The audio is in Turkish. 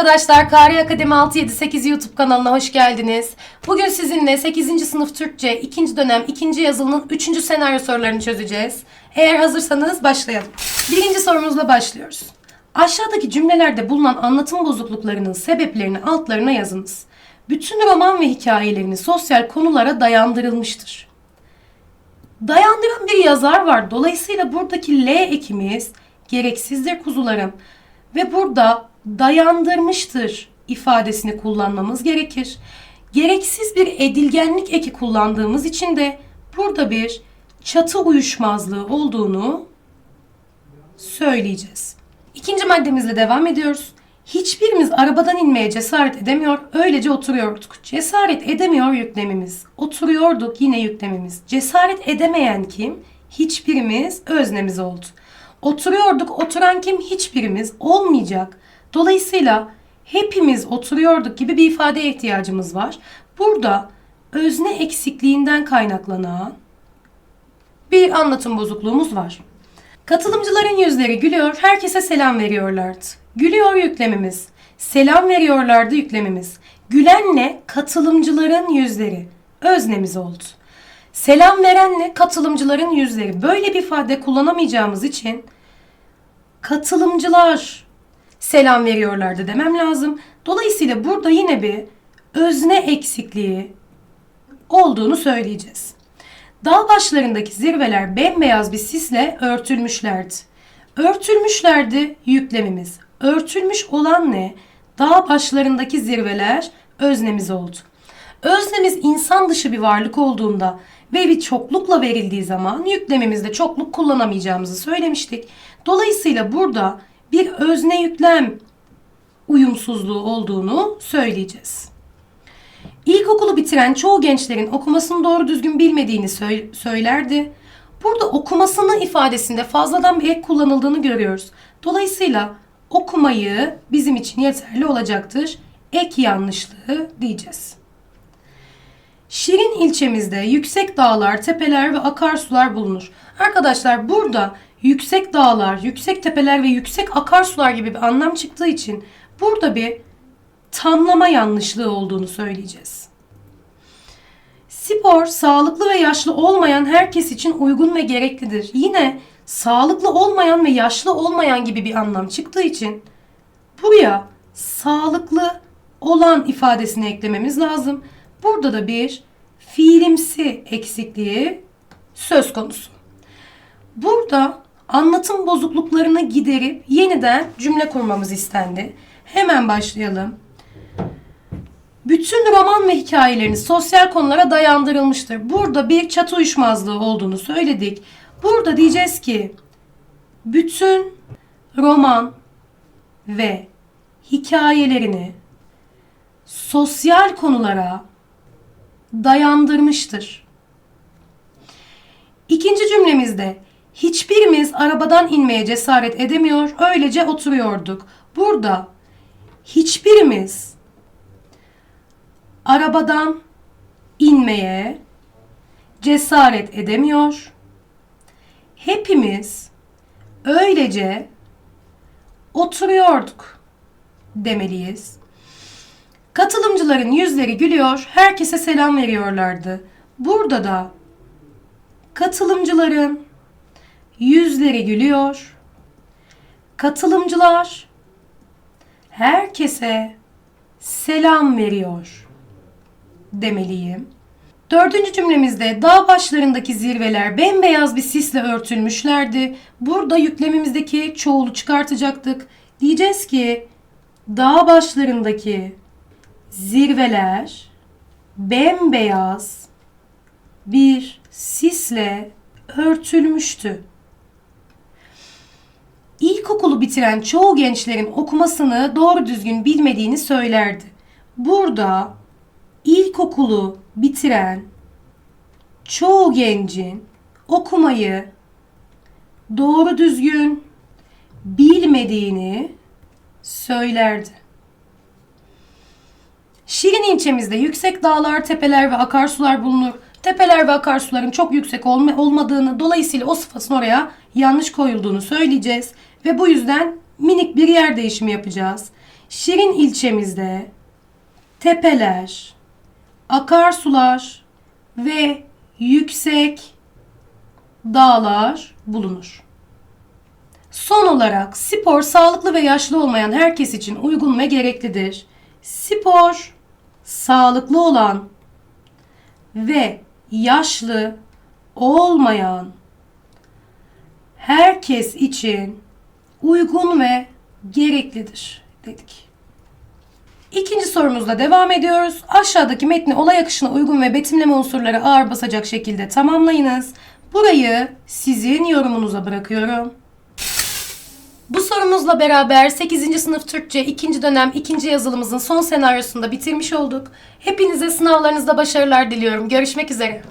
arkadaşlar, Kari Akademi 678 YouTube kanalına hoş geldiniz. Bugün sizinle 8. sınıf Türkçe 2. dönem 2. yazılının 3. senaryo sorularını çözeceğiz. Eğer hazırsanız başlayalım. Birinci sorumuzla başlıyoruz. Aşağıdaki cümlelerde bulunan anlatım bozukluklarının sebeplerini altlarına yazınız. Bütün roman ve hikayelerini sosyal konulara dayandırılmıştır. Dayandıran bir yazar var. Dolayısıyla buradaki L ekimiz gereksizdir kuzularım. Ve burada dayandırmıştır ifadesini kullanmamız gerekir. Gereksiz bir edilgenlik eki kullandığımız için de burada bir çatı uyuşmazlığı olduğunu söyleyeceğiz. İkinci maddemizle devam ediyoruz. Hiçbirimiz arabadan inmeye cesaret edemiyor, öylece oturuyorduk. Cesaret edemiyor yüklemimiz. Oturuyorduk yine yüklemimiz. Cesaret edemeyen kim? Hiçbirimiz öznemiz oldu. Oturuyorduk, oturan kim? Hiçbirimiz olmayacak. Dolayısıyla hepimiz oturuyorduk gibi bir ifadeye ihtiyacımız var. Burada özne eksikliğinden kaynaklanan bir anlatım bozukluğumuz var. Katılımcıların yüzleri gülüyor, herkese selam veriyorlardı. Gülüyor yüklemimiz. Selam veriyorlardı yüklemimiz. Gülenle katılımcıların yüzleri öznemiz oldu. Selam verenle katılımcıların yüzleri. Böyle bir ifade kullanamayacağımız için katılımcılar selam veriyorlardı demem lazım. Dolayısıyla burada yine bir özne eksikliği olduğunu söyleyeceğiz. Dağ başlarındaki zirveler bembeyaz bir sisle örtülmüşlerdi. Örtülmüşlerdi yüklemimiz. Örtülmüş olan ne? Dağ başlarındaki zirveler öznemiz oldu. Öznemiz insan dışı bir varlık olduğunda ve bir çoklukla verildiği zaman yüklemimizde çokluk kullanamayacağımızı söylemiştik. Dolayısıyla burada bir özne yüklem uyumsuzluğu olduğunu söyleyeceğiz. İlkokulu bitiren çoğu gençlerin okumasını doğru düzgün bilmediğini söy- söylerdi. Burada okumasını ifadesinde fazladan bir ek kullanıldığını görüyoruz. Dolayısıyla okumayı bizim için yeterli olacaktır. Ek yanlışlığı diyeceğiz. Şirin ilçemizde yüksek dağlar, tepeler ve akarsular bulunur. Arkadaşlar burada yüksek dağlar, yüksek tepeler ve yüksek akarsular gibi bir anlam çıktığı için burada bir tamlama yanlışlığı olduğunu söyleyeceğiz. Spor sağlıklı ve yaşlı olmayan herkes için uygun ve gereklidir. Yine sağlıklı olmayan ve yaşlı olmayan gibi bir anlam çıktığı için buraya sağlıklı olan ifadesini eklememiz lazım. Burada da bir fiilimsi eksikliği söz konusu. Burada anlatım bozukluklarını giderip yeniden cümle kurmamız istendi. Hemen başlayalım. Bütün roman ve hikayeleriniz sosyal konulara dayandırılmıştır. Burada bir çatı uyuşmazlığı olduğunu söyledik. Burada diyeceğiz ki bütün roman ve hikayelerini sosyal konulara dayandırmıştır. İkinci cümlemizde hiçbirimiz arabadan inmeye cesaret edemiyor, öylece oturuyorduk. Burada hiçbirimiz arabadan inmeye cesaret edemiyor. Hepimiz öylece oturuyorduk demeliyiz. Katılımcıların yüzleri gülüyor, herkese selam veriyorlardı. Burada da katılımcıların yüzleri gülüyor. Katılımcılar herkese selam veriyor demeliyim. Dördüncü cümlemizde dağ başlarındaki zirveler bembeyaz bir sisle örtülmüşlerdi. Burada yüklemimizdeki çoğulu çıkartacaktık. Diyeceğiz ki dağ başlarındaki zirveler bembeyaz bir sisle örtülmüştü. İlkokulu bitiren çoğu gençlerin okumasını doğru düzgün bilmediğini söylerdi. Burada ilkokulu bitiren çoğu gencin okumayı doğru düzgün bilmediğini söylerdi. Şirin ilçemizde yüksek dağlar, tepeler ve akarsular bulunur. Tepeler ve akarsuların çok yüksek olma, olmadığını, dolayısıyla o sıfatın oraya yanlış koyulduğunu söyleyeceğiz. Ve bu yüzden minik bir yer değişimi yapacağız. Şirin ilçemizde tepeler, akarsular ve yüksek dağlar bulunur. Son olarak spor sağlıklı ve yaşlı olmayan herkes için uygun ve gereklidir. Spor sağlıklı olan ve yaşlı olmayan herkes için uygun ve gereklidir dedik. İkinci sorumuzla devam ediyoruz. Aşağıdaki metni olay akışına uygun ve betimleme unsurları ağır basacak şekilde tamamlayınız. Burayı sizin yorumunuza bırakıyorum. Bu sorumuzla beraber 8. sınıf Türkçe 2. dönem 2. yazılımızın son senaryosunu da bitirmiş olduk. Hepinize sınavlarınızda başarılar diliyorum. Görüşmek üzere.